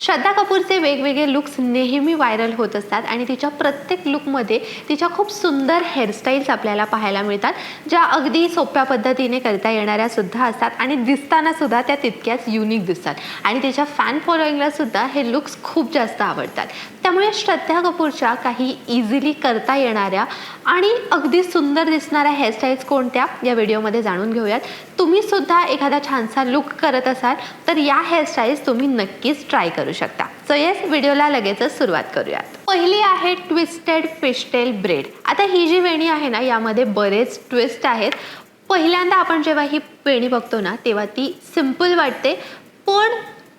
श्रद्धा कपूरचे वेगवेगळे लुक्स नेहमी व्हायरल होत असतात आणि तिच्या प्रत्येक लुकमध्ये तिच्या खूप सुंदर हेअरस्टाईल्स आपल्याला पाहायला मिळतात ज्या अगदी सोप्या पद्धतीने करता येणाऱ्या सुद्धा असतात आणि दिसताना सुद्धा त्या तितक्याच युनिक दिसतात. आणि तिच्या फॅन फॉलोईंगला सुद्धा हे लुक्स खूप जास्त आवडतात. त्यामुळे श्रद्धा कपूरच्या काही इझिली करता येणाऱ्या आणि अगदी सुंदर दिसणाऱ्या हेअरस्टाईल्स कोणत्या? या व्हिडिओमध्ये जाणून घेऊयात. तुम्ही सुद्धा एखादा छानसा लुक करत असाल तर या हेअरस्टाईल्स तुम्ही नक्कीच ट्राय करू शकता. सो येस व्हिडिओला लगेचच सुरुवात करूयात. पहिली आहे ट्विस्टेड फिशटेल ब्रेड आता ही जी वेणी आहे ना यामध्ये बरेच ट्विस्ट आहेत. पहिल्यांदा आपण जेव्हा ही वेणी बघतो ना तेव्हा ती सिंपल वाटते. पण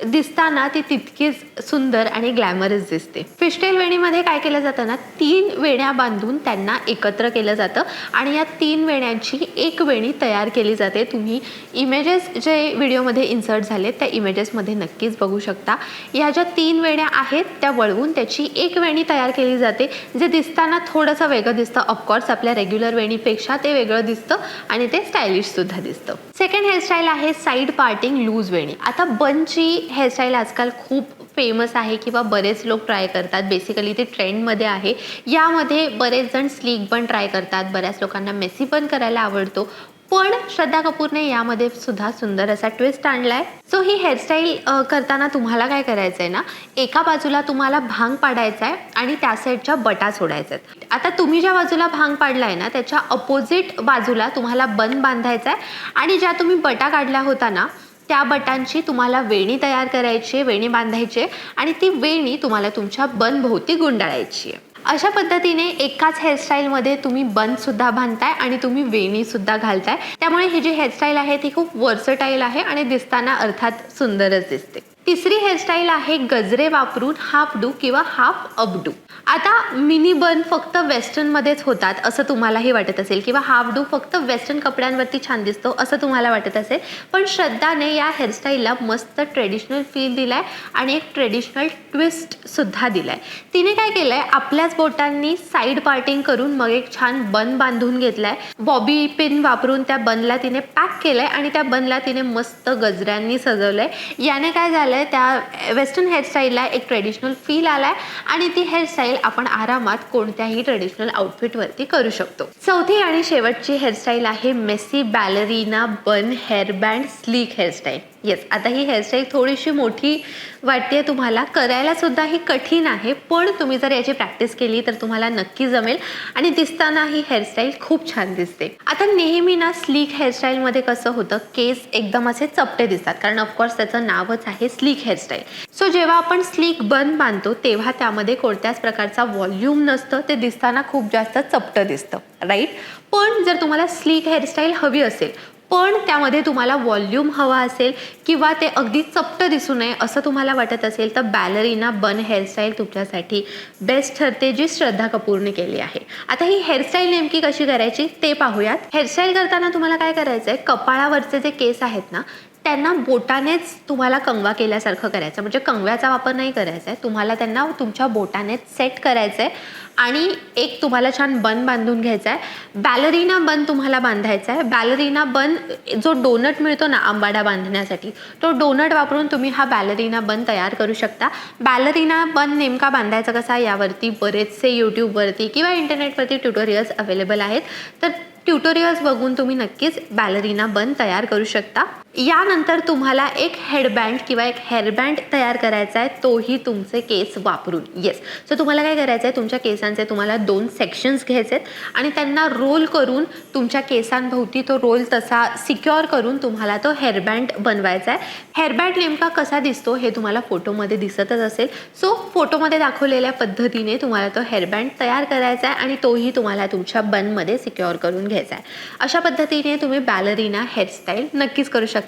दिसताना ती तितकीच सुंदर आणि ग्लॅमरस दिसते. फिशटेल वेणीमध्ये काय केलं जातं ना तीन वेण्या बांधून त्यांना एकत्र केलं जातं आणि या तीन वेण्यांची एक वेणी तयार केली जाते. तुम्ही इमेजेस जे व्हिडिओमध्ये इन्सर्ट झाले त्या इमेजेसमध्ये नक्कीच बघू शकता. या ज्या तीन वेण्या आहेत त्या वळवून त्याची एक वेणी तयार केली जाते. जे दिसताना थोडंसं वेगळं दिसतं ऑफकोर्स आपल्या रेग्युलर वेणीपेक्षा ते वेगळं दिसतं आणि ते स्टायलिशसुद्धा दिसतं. सेकंड हेअरस्टाईल आहे साईड पार्टिंग लूज वेणी. आता बनची हेअरस्टाईल आजकाल खूप फेमस आहे किंवा बरेच लोक ट्राय करतात. बेसिकली ते ट्रेंडमध्ये आहे. यामध्ये बरेच जण स्लीक पण ट्राय करतात. बऱ्याच लोकांना मेसी पण करायला आवडतो. पण श्रद्धा कपूरने यामध्ये सुद्धा सुंदर असा ट्विस्ट आणलाय. सो ही हेअरस्टाईल करताना तुम्हाला काय करायचं आहे ना एका बाजूला तुम्हाला भांग पाडायचा आहे आणि त्या साईडच्या बटा सोडायचा आहेत आता तुम्ही ज्या बाजूला भांग पाडलाय ना त्याच्या अपोजिट बाजूला तुम्हाला बन बांधायचा आहे आणि ज्या तुम्ही बटा काढल्या होता ना त्या बटांची तुम्हाला वेणी तयार करायची आहे वेणी बांधायची आणि ती वेणी तुम्हाला तुमच्या बनभोवती गुंडाळायची आहे. अशा पद्धतीने एकाच हेअरस्टाईलमध्ये तुम्ही बनसुद्धा बांधताय आणि तुम्ही वेणीसुद्धा घालताय. त्यामुळे ही जी हेअरस्टाईल आहे ती खूप वर्सटाईल आहे आणि दिसताना अर्थात सुंदरच दिसते. तिसरी हेअरस्टाईल आहे गजरे वापरून हाफ डू किंवा हाफ अपडू आता मिनी बन फक्त वेस्टर्नमध्येच होतात असं तुम्हालाही वाटत असेल. किंवा हाफ डू फक्त वेस्टर्न कपड्यांवरती छान दिसतो असं तुम्हाला वाटत असेल. पण श्रद्धाने या हेअरस्टाईलला मस्त ट्रेडिशनल फील दिलाय आणि एक ट्रेडिशनल ट्विस्ट सुद्धा दिलाय. तिने काय केलंय? आपल्याच बोटांनी साईड पार्टिंग करून मग एक छान बन बांधून घेतलाय. बॉबी पिन वापरून त्या बनला तिने पॅक केलंय आणि त्या बनला तिने मस्त गजऱ्यांनी सजवलंय. याने काय आहे त्या वेस्टर्न हेअरस्टाईलला एक ट्रेडिशनल फील आलाय आणि ती हेअरस्टाईल आपण आरामात कोणत्याही ट्रेडिशनल आउटफिटवरती करू शकतो. चौथी आणि शेवटची हेअरस्टाईल आहे messy ballerina bun hairband sleek hairstyle yes आता ही हेअरस्टाईल थोडीशी मोठी वाटते तुम्हाला. करायला सुद्धा ही कठीण आहे पण तुम्ही जर याची प्रॅक्टिस केली तर तुम्हाला नक्की जमेल आणि दिसताना ही हेअरस्टाईल खूप छान दिसते. आता नेहमी ना स्लीक हेअरस्टाईलमध्ये कसं होतं केस एकदम असे चपटे दिसतात कारण ऑफकोर्स त्याचं नावच आहे स्लीक हेअरस्टाईल सो जेव्हा आपण स्लीक बन बांधतो तेव्हा त्यामध्ये कोणत्याच प्रकारचा व्हॉल्यूम नसतं ते दिसताना खूप जास्त चपटं दिसतं राईट पण जर तुम्हाला स्लीक हेअरस्टाईल हवी असेल पण त्यामध्ये तुम्हाला व्हॉल्यूम हवा असेल किंवा ते अगदी चपट दिसू नये असं तुम्हाला वाटत असेल तर बॅलरीना बन हेअरस्टाईल तुमच्यासाठी बेस्ट ठरते जी श्रद्धा कपूरने केली आहे. आता ही हेअरस्टाईल नेमकी कशी करायची ते पाहूयात. हेअरस्टाईल करताना तुम्हाला काय करायचं आहे कपाळावरचे जे केस आहेत ना त्यांना बोटानेच तुम्हाला कंगवा केल्यासारखं करायचं म्हणजे कंगव्याचा वापर नाही करायचा आहे. तुम्हाला त्यांना तुमच्या बोटानेच सेट करायचं आहे. आणि एक तुम्हाला छान बन बांधून घ्यायचा आहे. बॅलरीना बन तुम्हाला बांधायचा आहे. बॅलरीना बन जो डोनट मिळतो ना आंबाडा बांधण्यासाठी तो डोनट वापरून तुम्ही हा बॅलरीना बन तयार करू शकता. बॅलरीना बन नेमका बांधायचा कसा यावरती बरेचसे यूट्यूबवरती किंवा इंटरनेटवरती ट्युटोरियल्स अवेलेबल आहेत. तर ट्युटोरियल्स बघून तुम्ही नक्कीच बॅलरीना बन तयार करू शकता. यानंतर तुम्हाला एक हेडबँड किंवा एक हेअरबँड तयार करायचा आहे तोही तुमचे केस वापरून. येस सो तुम्हाला काय करायचं आहे? तुमच्या केसांचे तुम्हाला दोन सेक्शन्स घ्यायचे आहेत आणि त्यांना रोल करून तुमच्या केसांभोवती तो रोल तसा सिक्युअर करून तुम्हाला तो हेअरबँड बनवायचा आहे. हेअरबँड नेमका कसा दिसतो हे तुम्हाला फोटोमध्ये दिसतच असेल. सो फोटोमध्ये दाखवलेल्या पद्धतीने तुम्हाला तो हेअरबँड तयार करायचा आहे आणि तोही तुम्हाला तुमच्या बनमध्ये सिक्युअर करून घ्यायचा आहे. अशा पद्धतीने तुम्ही बॅलरीना हेअरस्टाईल नक्कीच करू शकता.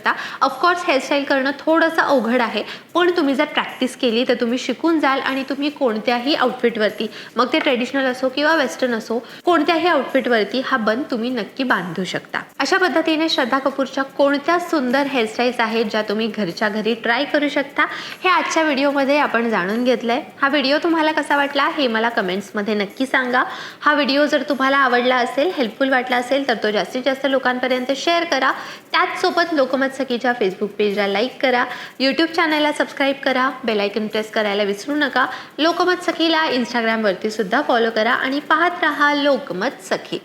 ऑफकोर्स हेअरस्टाईल करणं थोडंसं अवघड आहे पण तुम्ही जर प्रॅक्टिस केली तर तुम्ही शिकून जाल आणि तुम्ही कोणत्याही आउटफिटवरती मग ते ट्रेडिशनल असो किंवा वेस्टर्न असो कोणत्याही आउटफिटवरती हा बन तुम्ही नक्की बांधू शकता. अशा पद्धतीने श्रद्धा कपूरच्या कोणत्या सुंदर हेअरस्टाईल्स आहेत ज्या तुम्ही घरच्या घरी ट्राय करू शकता हे आजच्या व्हिडिओमध्ये आपण जाणून घेतलंय. हा व्हिडिओ तुम्हाला कसा वाटला हे मला कमेंट्समध्ये नक्की सांगा. हा व्हिडिओ जर तुम्हाला आवडला असेल हेल्पफुल वाटला असेल तर तो जास्तीत जास्त लोकांपर्यंत शेअर करा. त्याचसोबत लोक लोकमत सखीच्या फेसबुक पेजला लाईक करा. यूट्यूब चॅनलला सबस्क्राईब करा. बेलायकन प्रेस करायला विसरू नका. लोकमत सखीला इंस्टाग्रामवरती सुद्धा फॉलो करा आणि पाहत राहा लोकमत सखी.